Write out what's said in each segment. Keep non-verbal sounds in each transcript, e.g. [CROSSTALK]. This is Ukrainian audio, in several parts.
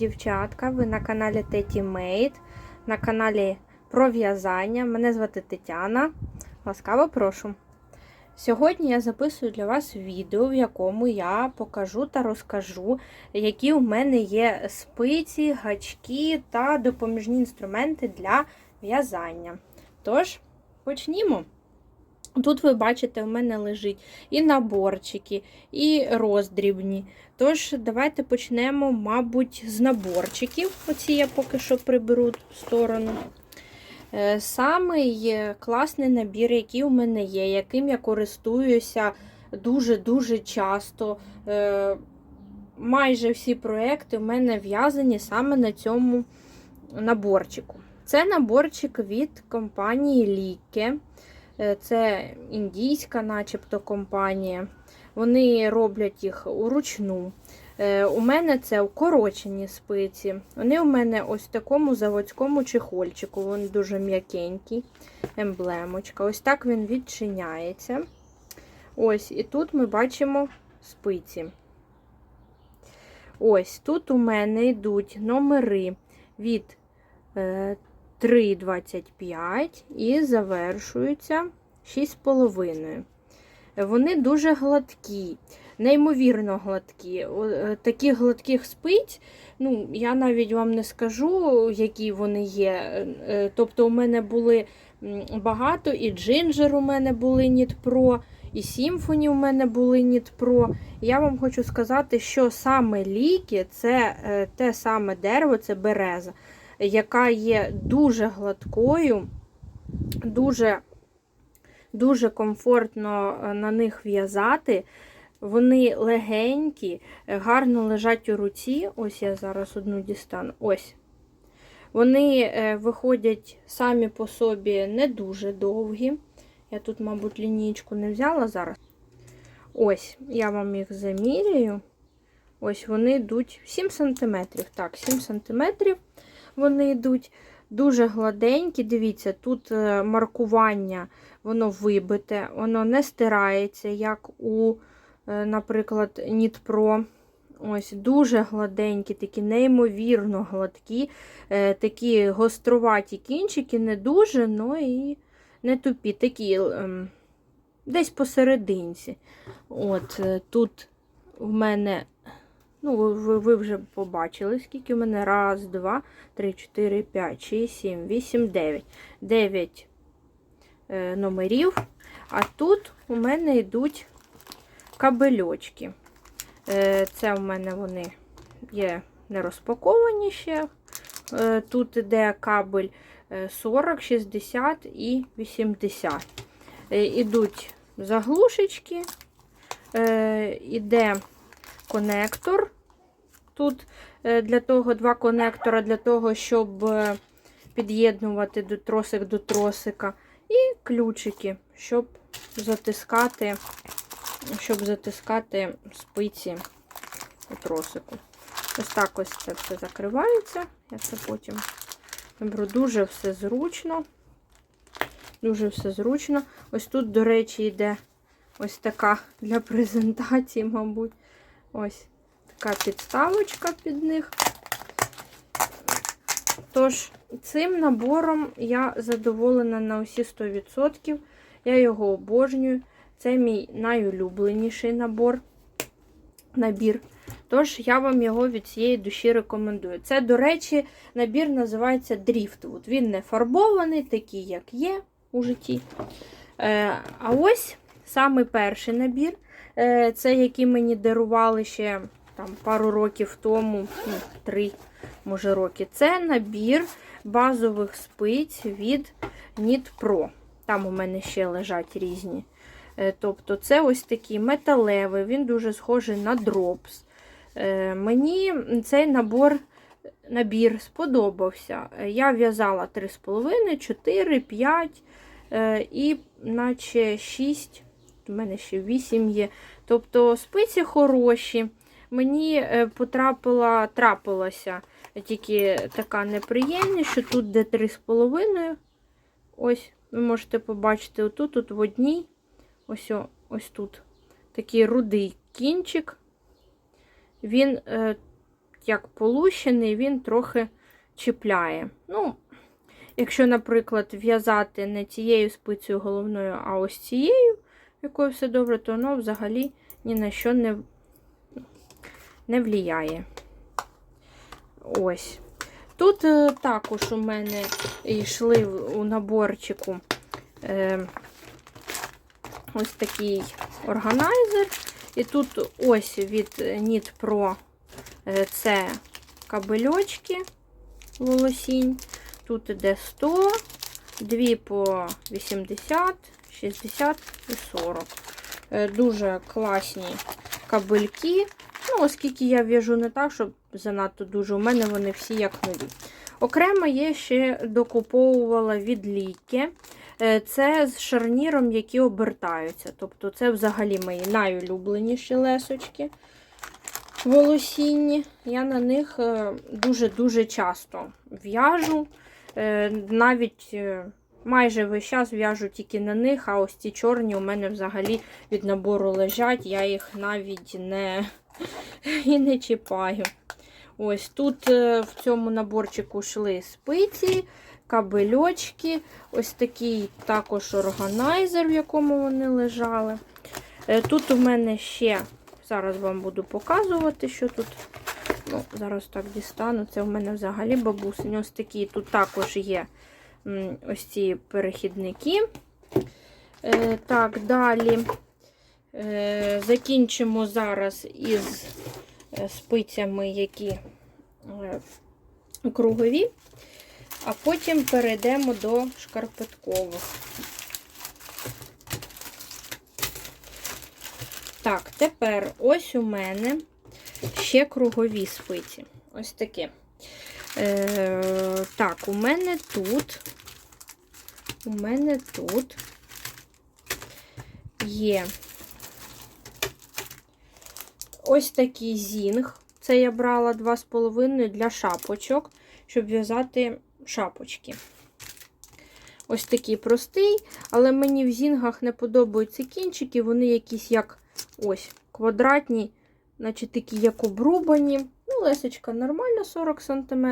дівчатка! Ви на каналі Теті Мейд, на каналі про в'язання. Мене звати Тетяна. Ласкаво прошу. Сьогодні я записую для вас відео, в якому я покажу та розкажу, які у мене є спиці, гачки та допоміжні інструменти для в'язання. Тож, почнімо. Тут ви бачите, у мене лежить і наборчики, і роздрібні. Тож, давайте почнемо, мабуть, з наборчиків. Оці я поки що приберу в сторону. Е, Самий класний набір, який у мене є, яким я користуюся дуже-дуже часто. Е, Майже всі проекти у мене в'язані саме на цьому наборчику. Це наборчик від компанії Ліке. Е, Це індійська, начебто, компанія. Вони роблять їх уручну. Е, У мене це укорочені спиці. Вони у мене ось в такому заводському чехольчику. Він дуже м'якенький, емблемочка. Ось так він відчиняється. Ось, і тут ми бачимо спиці. Ось тут у мене йдуть номери від е, 3,25 і завершуються 6,5. Вони дуже гладкі, неймовірно гладкі. Е, Таких гладких спиць, ну, я навіть вам не скажу, які вони є. Е, Тобто, у мене були багато, і джинджер у мене були Pro, і Symphony у мене були Pro. Я вам хочу сказати, що саме ліки це е, те саме дерево, це береза яка є дуже гладкою, дуже дуже комфортно на них в'язати. Вони легенькі, гарно лежать у руці. Ось я зараз одну дістану. Ось. Вони виходять самі по собі не дуже довгі. Я тут, мабуть, лінійку не взяла зараз. Ось, я вам їх замірюю. Ось вони йдуть 7 см. Так, 7 см вони йдуть дуже гладенькі. Дивіться, тут е, маркування, воно вибите, воно не стирається, як у, е, наприклад, Pro. Ось Дуже гладенькі, такі неймовірно гладкі, е, такі гоструваті кінчики, не дуже, ну і не тупі, такі ем, десь посерединці. От Тут в мене Ну, ви, ви вже побачили, скільки у мене. Раз, два, три, чотири, п'ять, шість, сім, вісім, дев'ять. Дев'ять е, номерів. А тут у мене йдуть кабельочки. Е, Це у мене вони є не розпаковані ще. Е, Тут йде кабель 40, 60 і 80. Е, ідуть заглушечки, іде конектор. Тут е, для того два конектора, для того, щоб е, під'єднувати тросик до тросика. І ключики, щоб затискати, щоб затискати спиці у тросику. Ось так ось це все закривається. Я це потім беру дуже все зручно. Дуже все зручно. Ось тут, до речі, йде ось така для презентації, мабуть. Ось така підставочка під них. Тож, цим набором я задоволена на усі 100%. Я його обожнюю. Це мій найулюбленіший набор. набір. Тож, я вам його від цієї душі рекомендую. Це, до речі, набір називається Driftwood. Він не фарбований, такий, як є у житті. Е, а ось самий перший набір. Е, це який мені дарували ще там, пару років тому, ну, три, може, роки. Це набір базових спиць від Knit Pro. Там у мене ще лежать різні. Е, тобто, це ось такий металевий, він дуже схожий на дропс. Е, мені цей набор. Набір сподобався. Я в'язала 3,5, 4, 5 і наче 6 у мене ще 8 є. Тобто спиці хороші. Мені е, потрапила, трапилася тільки така неприємність, що тут де 3,5. Ось, ви можете побачити, отут, тут в одній, ось ось тут такий рудий кінчик. Він е, як полущений, він трохи чіпляє. Ну, якщо, наприклад, в'язати не цією спицею головною, а ось цією, якою все добре, то воно взагалі ні на що не, не вліяє. Ось. Тут е, також у мене йшли у наборчику е, ось такий органайзер. І тут ось від Knit Pro е, це кабельочки волосінь. Тут іде 100, 2 по 80, 60 і 40. Е, Дуже класні кабельки. Ну, оскільки я в'яжу не так, щоб занадто дуже, у мене вони всі як нові. Окремо я ще докуповувала від ліки. Е, Це з шарніром, які обертаються. Тобто, це взагалі мої найулюбленіші лесочки волосінні. Я на них е, дуже-дуже часто в'яжу. Навіть майже весь час в'яжу тільки на них, а ось ці чорні у мене взагалі від набору лежать, я їх навіть не, [LAUGHS] і не чіпаю. Ось тут е, в цьому наборчику йшли спиці, кабельочки, ось такий також органайзер, в якому вони лежали. Е, Тут у мене ще, зараз вам буду показувати, що тут. Ну, Зараз так дістану. Це у мене взагалі бабусині. Ось такі. Тут також є ось ці перехідники. Е, так, далі е, закінчимо зараз із е, спицями, які кругові, а потім перейдемо до шкарпеткових. Так, тепер ось у мене ще кругові спиці. Ось такі. Е, так, у мене тут, у мене тут є ось такий зінг. Це я брала 2,5 для шапочок, щоб в'язати шапочки. Ось такий простий, але мені в зінгах не подобаються кінчики, вони якісь як ось квадратні, наче такі як обрубані. Лесочка нормальна, 40 см.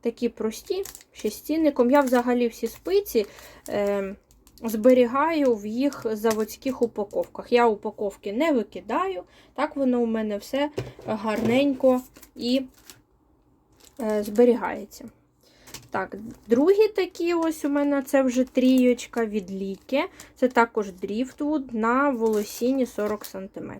Такі прості, ще з цінником. Я взагалі всі спиці е, зберігаю в їх заводських упаковках. Я упаковки не викидаю, так воно у мене все гарненько і е, зберігається. Так, другі такі ось у мене це вже трійочка від ліки. Це також дріфтвуд на волосіні 40 см.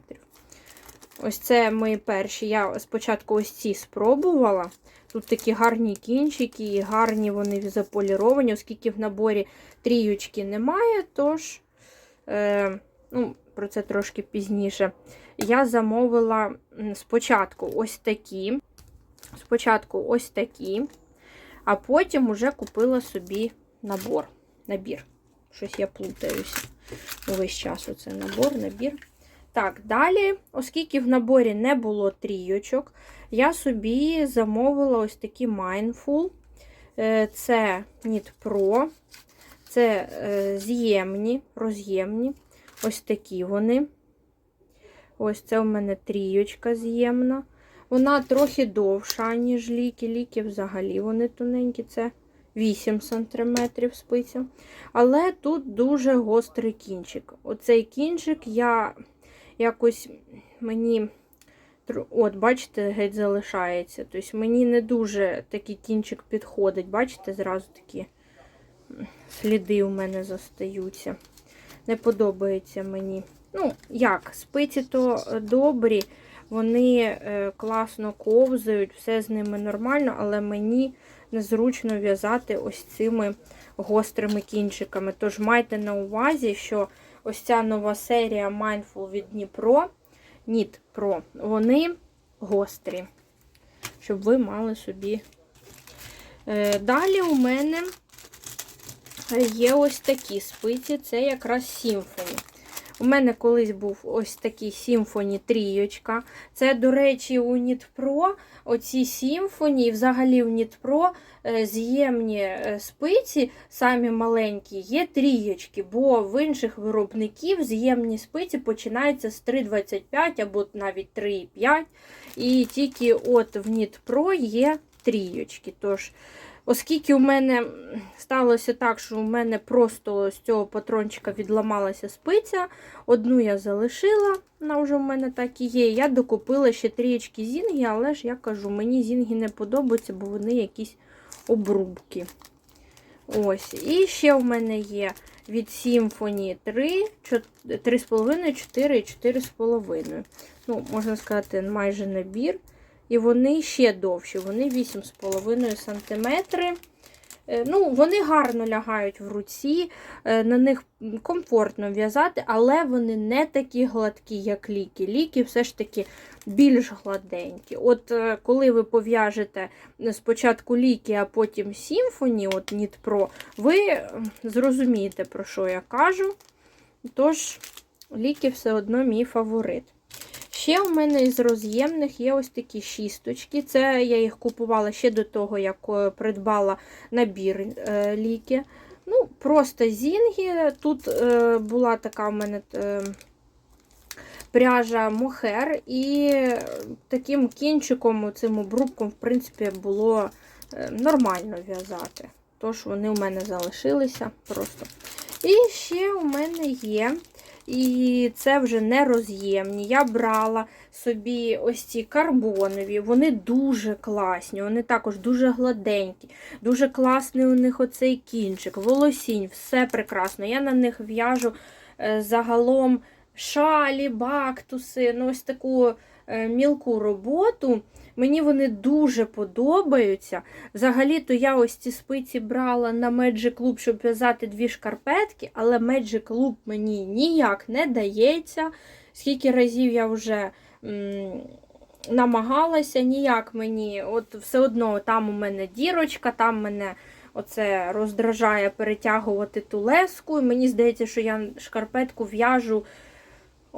Ось це мої перші. Я спочатку ось ці спробувала. Тут такі гарні кінчики, і гарні вони заполіровані, оскільки в наборі трійочки немає, тож, е, ну, про це трошки пізніше. Я замовила спочатку ось такі. Спочатку ось такі, а потім вже купила собі набор. Набір. Щось я плутаюся. Увесь час оце набор, набір. Так, далі, оскільки в наборі не було трійочок, я собі замовила ось такі Mindful. Е, Це Knit Pro, це е, з'ємні, роз'ємні. Ось такі вони. Ось це у мене трійочка з'ємна. Вона трохи довша, ніж ліки. Ліки взагалі вони тоненькі, це 8 см спиця. Але тут дуже гострий кінчик. Оцей кінчик я якось мені. От, бачите, геть залишається. Тобто мені не дуже такий кінчик підходить. Бачите, зразу такі сліди у мене зостаються. Не подобається мені. Ну, як, спиці то добрі, вони е, класно ковзають, все з ними нормально, але мені незручно в'язати ось цими гострими кінчиками. Тож майте на увазі, що ось ця нова серія Mindful від Дніпро, Knit Pro, вони гострі, щоб ви мали собі. Е, Далі у мене є ось такі спиці, це якраз Symphony. У мене колись був ось такий Symfony трійочка. Це, до речі, у Нітпро оці Symfony, і взагалі в Нітпро з'ємні е, спиці, самі маленькі, є трійочки, бо в інших виробників з'ємні спиці починаються з 3,25 або навіть 3,5. І тільки от в Нітпро є трійочки. Тож, Оскільки у мене сталося так, що у мене просто з цього патрончика відламалася спиця, одну я залишила, вона вже в мене так і є. Я докупила ще трієчки зінги, але ж я кажу, мені зінги не подобаються, бо вони якісь обрубки. Ось. І ще в мене є від Symfony 3, 3,5, 4 і 4,5. Ну, можна сказати, майже набір. І вони ще довші, вони 8,5 см. Ну, Вони гарно лягають в руці, е, на них комфортно в'язати, але вони не такі гладкі, як ліки. Ліки все ж таки більш гладенькі. От е, коли ви пов'яжете спочатку ліки, а потім Symfony, от Pro, ви зрозумієте, про що я кажу. Тож, ліки все одно мій фаворит. Ще у мене із роз'ємних є ось такі шісточки. Це я їх купувала ще до того, як е, придбала набір е, ліки. Ну, Просто зінги. Тут була така у мене пряжа мохер, і таким кінчиком, цим обрубком, в принципі, було нормально в'язати. Тож вони у мене залишилися просто. І ще у мене є і це вже не роз'ємні. Я брала собі ось ці карбонові, вони дуже класні, вони також дуже гладенькі, дуже класний у них оцей кінчик, волосінь, все прекрасно. Я на них в'яжу е, загалом шалі, бактуси, ну ось таку е, мілку роботу. Мені вони дуже подобаються. Взагалі-то я ось ці спиці брала на Magic Club, щоб в'язати дві шкарпетки, але Magic Club мені ніяк не дається. Скільки разів я вже м намагалася, ніяк мені. От все одно там у мене дірочка, там мене оце роздражає перетягувати ту леску. І мені здається, що я шкарпетку в'яжу.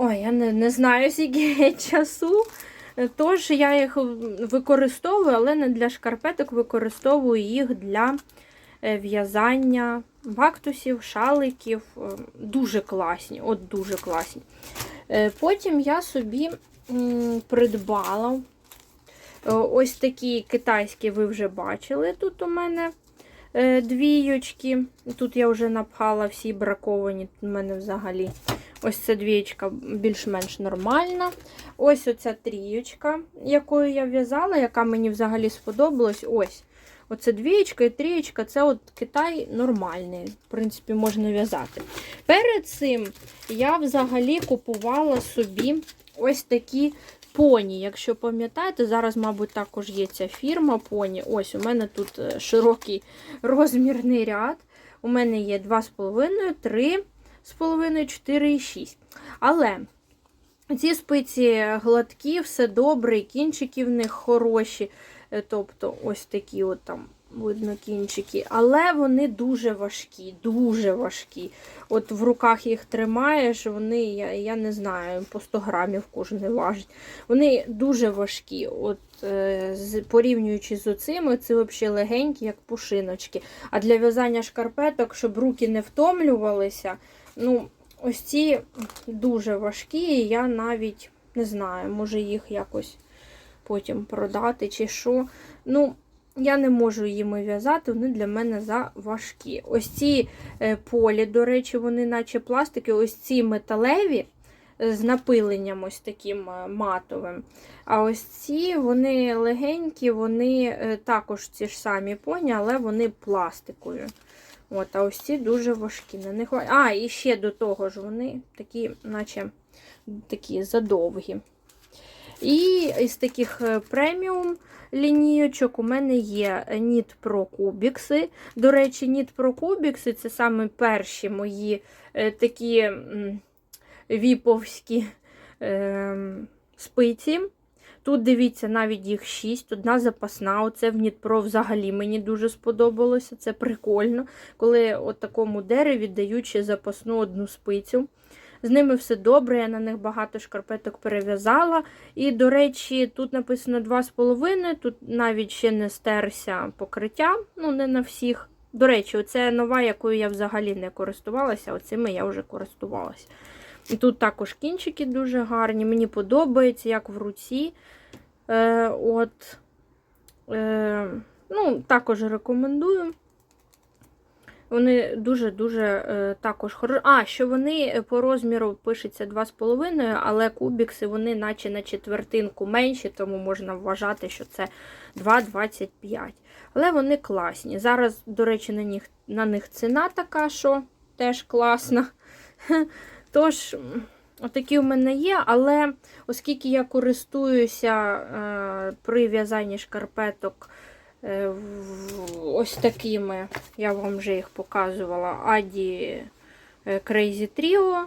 Ой, я не, не знаю, [LAUGHS] скільки часу. Тож я їх використовую, але не для шкарпеток, використовую їх для е, в'язання бактусів, шаликів. Е, дуже класні, от дуже класні. Е, потім я собі придбала ось такі китайські, ви вже бачили. Тут у мене двійочки. Тут я вже напхала всі браковані, тут у мене взагалі. Ось ця двієчка більш-менш нормальна. Ось оця трієчка, якою я в'язала, яка мені взагалі сподобалась. Ось. Оце двієчка і трієчка це от Китай нормальний, в принципі, можна в'язати. Перед цим я взагалі купувала собі ось такі поні. Якщо пам'ятаєте, зараз, мабуть, також є ця фірма поні. Ось, у мене тут е, широкий [LAUGHS] розмірний ряд. У мене є 2,5, 3 з половиною 4,6. Але ці спиці гладкі, все добре, кінчики в них хороші. Е, тобто, ось такі от там. Видно кінчики, але вони дуже важкі, дуже важкі. От в руках їх тримаєш, вони, я я не знаю, по 100 грамів кожен важить. Вони дуже важкі. От е, Порівнюючи з оцими, це взагалі легенькі, як пушиночки. А для в'язання шкарпеток, щоб руки не втомлювалися, Ну, ось ці дуже важкі, і я навіть не знаю, може їх якось потім продати чи що. Ну, я не можу їми в'язати, вони для мене заважкі. Ось ці е, полі, до речі, вони наче пластики, ось ці металеві е, з напиленням ось таким е, матовим. А ось ці вони легенькі, вони також ці ж самі поні, але вони пластикові. От, А ось ці дуже важкі. На них... А, і ще до того ж, вони такі, наче такі задовгі. І із таких е, преміум лінійочок у мене є Knit Pro Кубікси. До речі, Knit Pro Кубікси це саме перші мої е, такі віповські е, спиці. Тут, дивіться, навіть їх 6, одна запасна. Оце в Нітпро взагалі мені дуже сподобалося. Це прикольно, коли от такому дереві дають ще запасну одну спицю. З ними все добре, я на них багато шкарпеток перев'язала. І, до речі, тут написано 2,5, тут навіть ще не стерся покриття, ну не на всіх. До речі, це нова, якою я взагалі не користувалася, оцими я вже користувалася. І тут також кінчики дуже гарні. Мені подобається, як в руці. Е, от, е, ну, Також рекомендую. Вони дуже-дуже е, також хороші. А, що вони по розміру пишеться 2,5, але кубікси вони наче на четвертинку менші, тому можна вважати, що це 2,25. Але вони класні. Зараз, до речі, на них, на них ціна така, що теж класна. [LAUGHS] Тож, отакі у мене є, але оскільки я користуюся е, при в'язанні шкарпеток е, в- ось такими, я вам вже їх показувала, Аді е, Crazy Trio,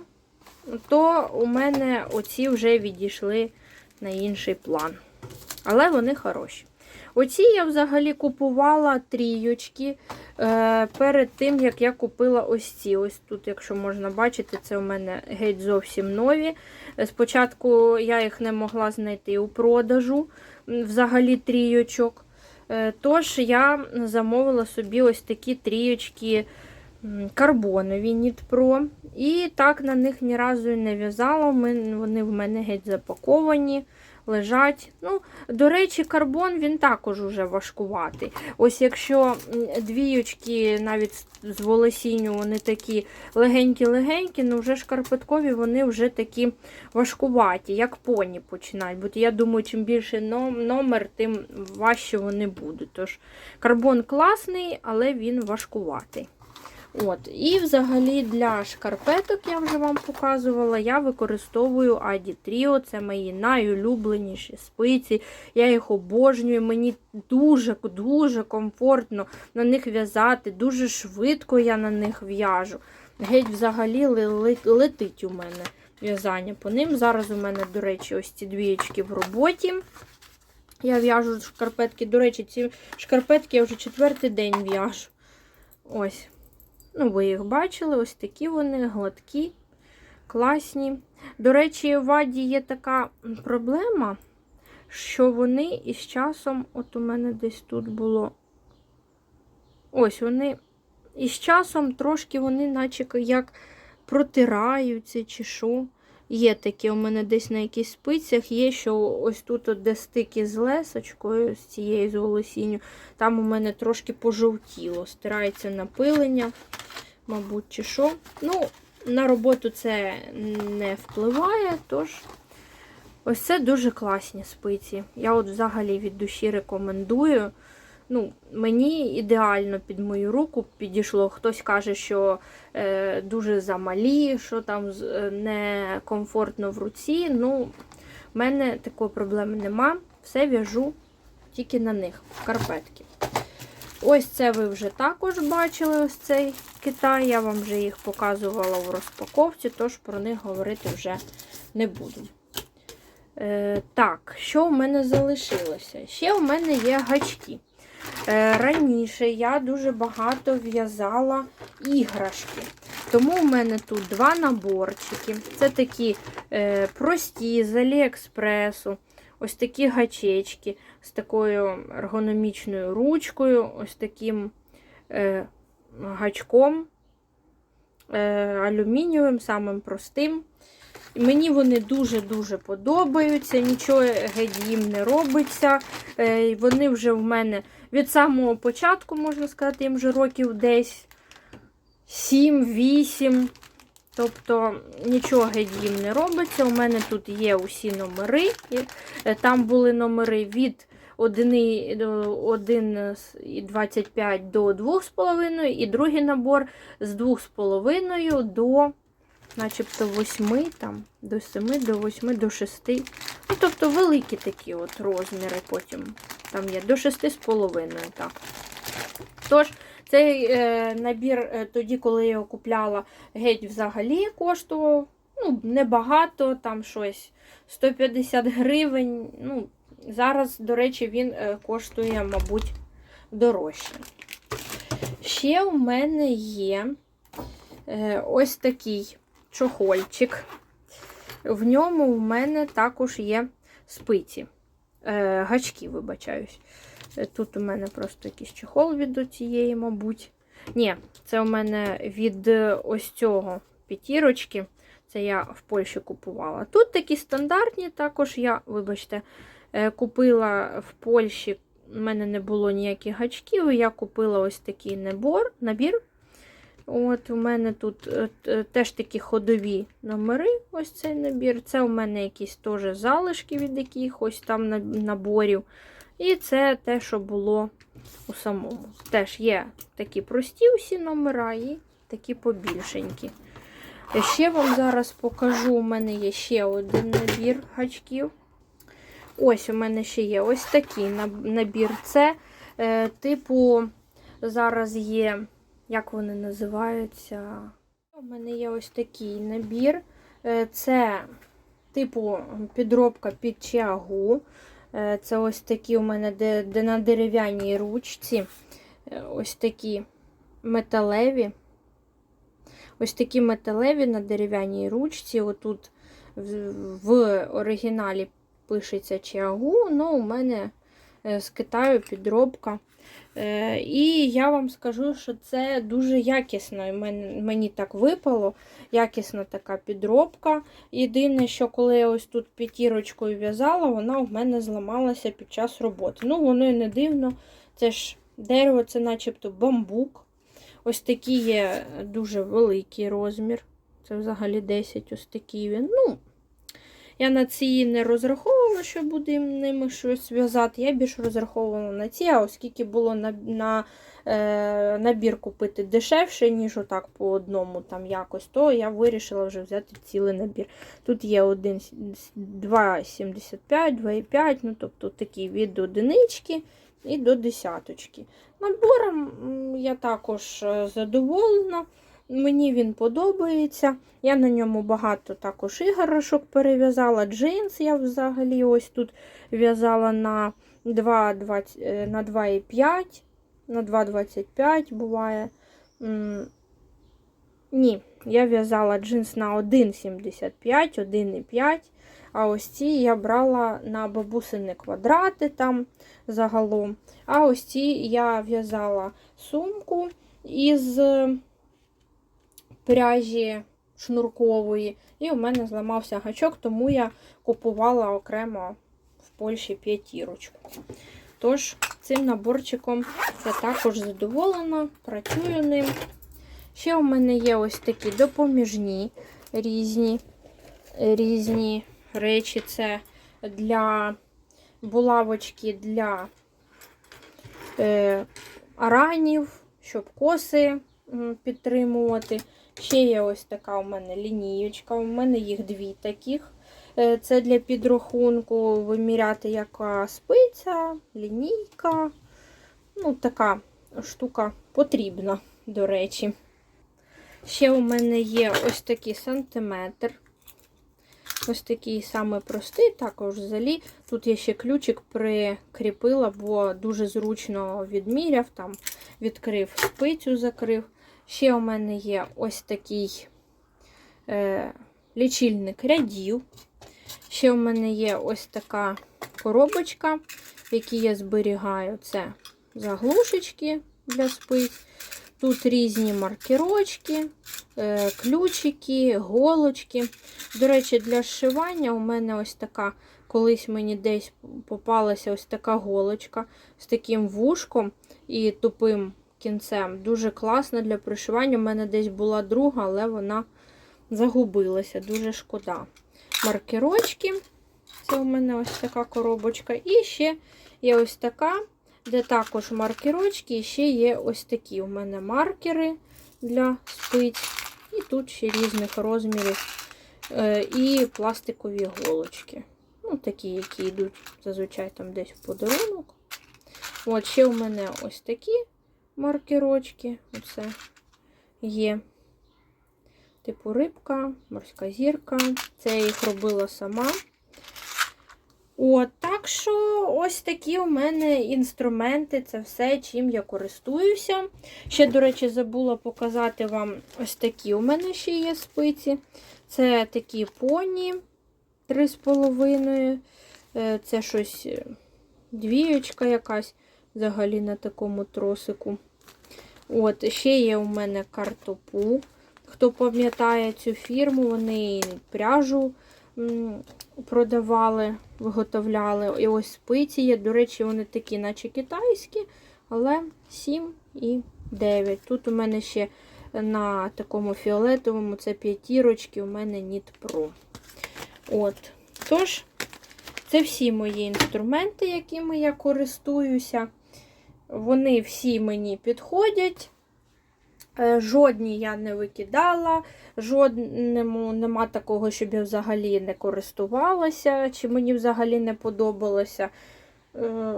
то у мене оці вже відійшли на інший план. Але вони хороші. Оці я взагалі купувала трійочки е, перед тим, як я купила ось ці. Ось тут, якщо можна бачити, це у мене геть зовсім нові. Спочатку я їх не могла знайти у продажу, взагалі трійочок. Е, Тож я замовила собі ось такі трійочки карбонові Нітпро. І так на них ні разу не в'язала. Вони в мене геть запаковані лежать. Ну, До речі, карбон він також уже важкуватий. Ось якщо двіючки навіть з волосінню, вони такі легенькі-легенькі, ну вже шкарпеткові вони вже такі важкуваті, як поні починають. Бо я думаю, чим більше номер, тим важче вони будуть. Тож карбон класний, але він важкуватий. От. І взагалі для шкарпеток, я вже вам показувала, я використовую Аді Trio. Це мої найулюбленіші спиці. Я їх обожнюю. Мені дуже-дуже комфортно на них в'язати. Дуже швидко я на них в'яжу. Геть взагалі летить у мене в'язання по ним. Зараз у мене, до речі, ось ці двієчки в роботі. Я в'яжу шкарпетки. До речі, ці шкарпетки я вже четвертий день в'яжу. Ось. Ну, ви їх бачили, ось такі вони гладкі, класні. До речі, в ваді є така проблема, що вони із часом, от у мене десь тут було. Ось вони із часом трошки вони, наче як протираються чи що. Є таке у мене десь на якихось спицях, є, що ось тут, от, де стики з лесочкою, з цією з волосінню, там у мене трошки пожовтіло, стирається напилення, мабуть, чи що. Ну, на роботу це не впливає, тож ось це дуже класні спиці. Я от взагалі від душі рекомендую. Ну, Мені ідеально під мою руку підійшло. Хтось каже, що е, дуже замалі, що там е, некомфортно в руці. Ну, в мене такої проблеми нема. Все в'яжу тільки на них, карпетки. Ось це ви вже також бачили, ось цей Китай. Я вам вже їх показувала в розпаковці, тож про них говорити вже не буду. Е, так, що в мене залишилося? Ще у мене є гачки. Е, раніше я дуже багато в'язала іграшки. Тому у мене тут два наборчики. Це такі е, прості з Аліекспресу. Ось такі гачечки з такою ергономічною ручкою, ось таким е, гачком е, алюмінієвим, самим простим. Мені вони дуже-дуже подобаються, нічого геть їм не робиться. Е, Вони вже в мене від самого початку, можна сказати, їм вже років десь 7-8. Тобто нічого їм не робиться. У мене тут є усі номери. Е, Там були номери від 1,25 до 2,5 і другий набор з 2,5 до начебто 8, там, до 7, до 8, до 6. Ну, тобто великі такі от розміри потім там є, до 6,5. так. Тож, цей е, набір е, тоді, коли я його купляла, геть взагалі коштував ну, небагато, там щось 150 гривень. Ну, зараз, до речі, він е, коштує, мабуть, дорожче. Ще у мене є е, ось такий чохольчик. В ньому в мене також є спиці. Е, гачки, вибачаюсь. Е, Тут у мене просто якийсь чохол від цієї, мабуть. Ні, це у мене від е, ось цього п'ятірочки. Це я в Польщі купувала. Тут такі стандартні, також я, вибачте, е, купила в Польщі. У мене не було ніяких гачків, і я купила ось такий набор, набір. От У мене тут е, теж такі ходові номери. Ось цей набір. Це у мене якісь теж залишки від якихось там наборів. І це те, що було у самому. Теж є такі прості усі номера і такі побільшенькі. Я Ще вам зараз покажу, у мене є ще один набір гачків. Ось у мене ще є ось такий набір. Це е, типу, зараз є, як вони називаються? У мене є ось такий набір. Е, це, типу, підробка під чагу. Е, Це ось такі у мене, де, де на дерев'яній ручці. Е, Ось такі металеві. Ось такі металеві на дерев'яній ручці. Отут в, в оригіналі пишеться чагу, але у мене з Китаю підробка. Е, І я вам скажу, що це дуже якісно. Мені так випало. Якісна така підробка. Єдине, що коли я ось тут п'ятірочкою в'язала, вона в мене зламалася під час роботи. Ну, воно і не дивно. Це ж дерево, це начебто бамбук. Ось такий є дуже великий розмір. Це взагалі 10, ось такий він. Ну, я на ці не розраховувала, що буде ними щось в'язати. Я більш розраховувала на ці, а оскільки було на, на е, набір купити дешевше, ніж отак по одному там якось, то я вирішила вже взяти цілий набір. Тут є 2,75, 2,5, ну тобто такі від одинички і до десяточки. Набором я також е, задоволена. Мені він подобається. Я на ньому багато також іграшок перев'язала. Джинс я взагалі ось тут в'язала на 2,20 е, на 2,5, на 2,25 буває. Ні, я в'язала джинс на 1,75, 1,5. А ось ці я брала на бабусини квадрати там загалом. А ось ці я в'язала сумку із пряжі шнуркової. І у мене зламався гачок, тому я купувала окремо в Польщі п'ятірочку. Тож, цим наборчиком я також задоволена, працюю ним. Ще у мене є ось такі допоміжні різні, різні речі. Це для булавочки для е, аранів, щоб коси підтримувати. Ще є ось така у мене лінієчка. У мене їх дві таких. Е, Це для підрахунку виміряти, яка спиця, лінійка. Ну, така штука потрібна, до речі. Ще у мене є ось такий сантиметр. Ось такий самий простий, також взагалі. Тут я ще ключик прикріпила, бо дуже зручно відміряв, там відкрив спицю, закрив. Ще у мене є ось такий е, лічильник рядів. Ще у мене є ось така коробочка, в якій я зберігаю це заглушечки для спиць. Тут різні маркерочки, е, ключики, голочки. До речі, для зшивання у мене ось така, колись мені десь попалася ось така голочка з таким вушком і тупим кінцем. Дуже класна для пришивання. У мене десь була друга, але вона загубилася. Дуже шкода. Маркерочки. Це у мене ось така коробочка. І ще є ось така, де також маркерочки. І ще є ось такі у мене маркери для спиць. І тут ще різних розмірів. Е, І пластикові голочки. Ну, такі, які йдуть зазвичай там десь в подарунок. От, ще у мене ось такі маркерочки. Оце є. Типу рибка, морська зірка. Це я їх робила сама. От, так що ось такі у мене інструменти, це все, чим я користуюся. Ще, до речі, забула показати вам ось такі у мене ще є спиці. Це такі поні 3,5. Е, Це щось е, двіючка якась взагалі на такому тросику. От, ще є у мене картопу. Хто пам'ятає цю фірму, вони пряжу продавали, виготовляли. І ось спиці є. До речі, вони такі, наче китайські, але 7 і 9. Тут у мене ще на такому фіолетовому це п'ятірочки, у мене Ніт Pro. От. Тож, це всі мої інструменти, якими я користуюся. Вони всі мені підходять. Е, Жодні я не викидала, жодному нема такого, щоб я взагалі не користувалася, чи мені взагалі не подобалося. Е,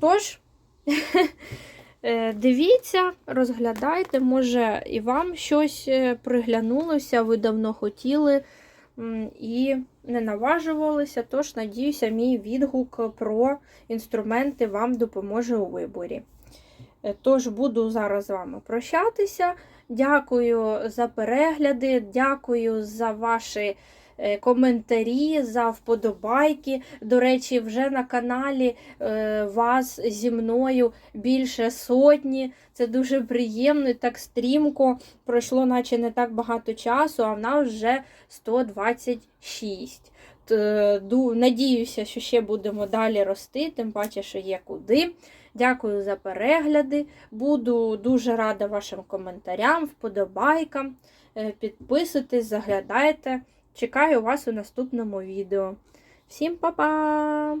Тож, [LAUGHS] е, дивіться, розглядайте, може і вам щось приглянулося, ви давно хотіли і не наважувалися. Тож, надіюся, мій відгук про інструменти вам допоможе у виборі. Е, Тож буду зараз з вами прощатися. Дякую за перегляди, дякую за ваші коментарі, за вподобайки. До речі, вже на каналі е, вас зі мною більше сотні. Це дуже приємно і так стрімко. Пройшло, наче не так багато часу, а в нас вже 126. Надіюся, що ще будемо далі рости, тим паче, що є куди. Дякую за перегляди. Буду дуже рада вашим коментарям, вподобайкам. Е, Підписуйтесь, заглядайте. Чекаю вас у наступному відео. Всім па-па!